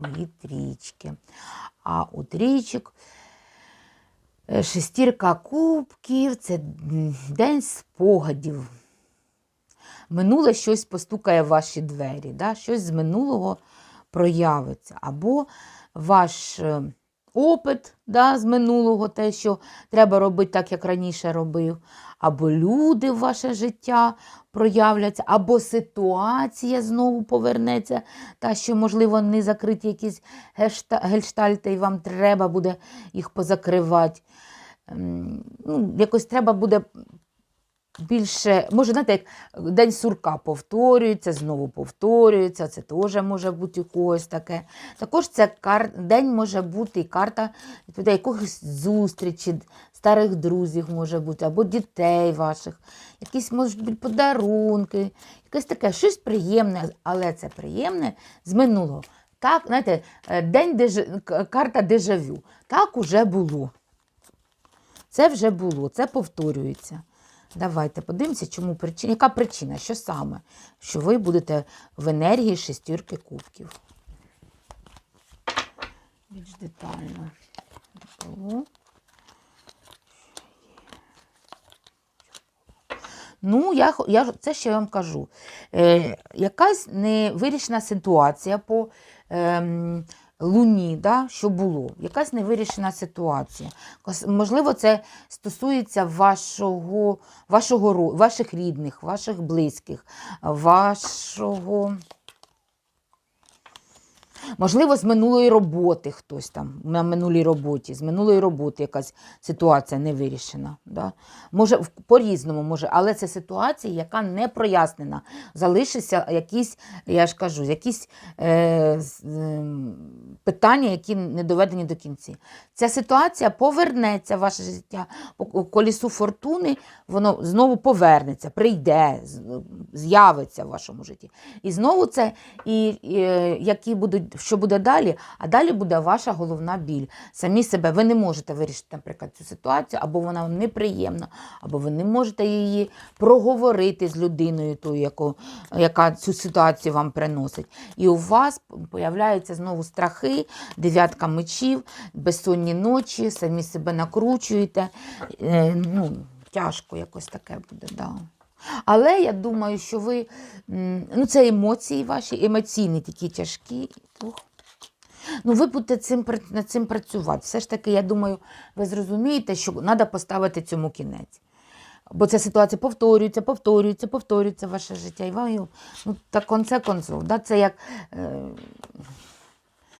і трічки. А у трічок е, шестірка кубків це день спогадів. Минуле щось постукає в ваші двері, да? щось з минулого проявиться. Або ваш е, опит да, з минулого, те, що треба робити так, як раніше робив, або люди в ваше життя проявляться, або ситуація знову повернеться, та, що, можливо, не закриті якісь гельштальти, і вам треба буде їх позакривати. Ем, Ну, якось треба буде більше, може, знаєте, як день сурка повторюється, знову повторюється, це теж може бути когось таке. Також це кар... день може бути і карта якогось зустрічі, старих друзів може бути, або дітей ваших, якісь можуть бути подарунки, якесь таке щось приємне, але це приємне з минулого. Так, знаєте, е, день деж... карта дежавю. Так уже було. Це вже було, це повторюється. Давайте подивимося, чому причина. Яка причина? Що саме? Що ви будете в енергії шестірки кубків. Більш детально. Ну, я, я, це ще вам кажу. Е, якась невирішена ситуація по ем, Луні, да, що було, якась невирішена ситуація. Можливо, це стосується вашого, вашого, ваших рідних, ваших близьких, вашого. Можливо, з минулої роботи хтось там, на минулій роботі, з минулої роботи якась ситуація не вирішена. Да? Може, по-різному, може, але це ситуація, яка не прояснена. Залишиться якісь, я ж кажу, якісь е, ем, питання, які не доведені до кінці. Ця ситуація повернеться в ваше життя по колісу фортуни, воно знову повернеться, прийде, з'явиться в вашому житті. І знову це, і, і, е, які будуть, що буде далі, а далі буде ваша головна біль. Самі себе ви не можете вирішити, наприклад, цю ситуацію, або вона вам неприємна, або ви не можете її проговорити з людиною, тою, яку, яка цю ситуацію вам приносить. І у вас появляються знову страхи, дев'ятка мечів, безсонні ночі, самі себе накручуєте. Е, ну, тяжко якось таке буде. Да. Але я думаю, що ви ну це емоції ваші, емоційні такі тяжкі. Ну, ви будете цим, над цим працювати. Все ж таки, я думаю, ви зрозумієте, що треба поставити цьому кінець. Бо ця ситуація повторюється, повторюється, повторюється ваше життя. І вам, ну, та конце концов. Да? Це як е,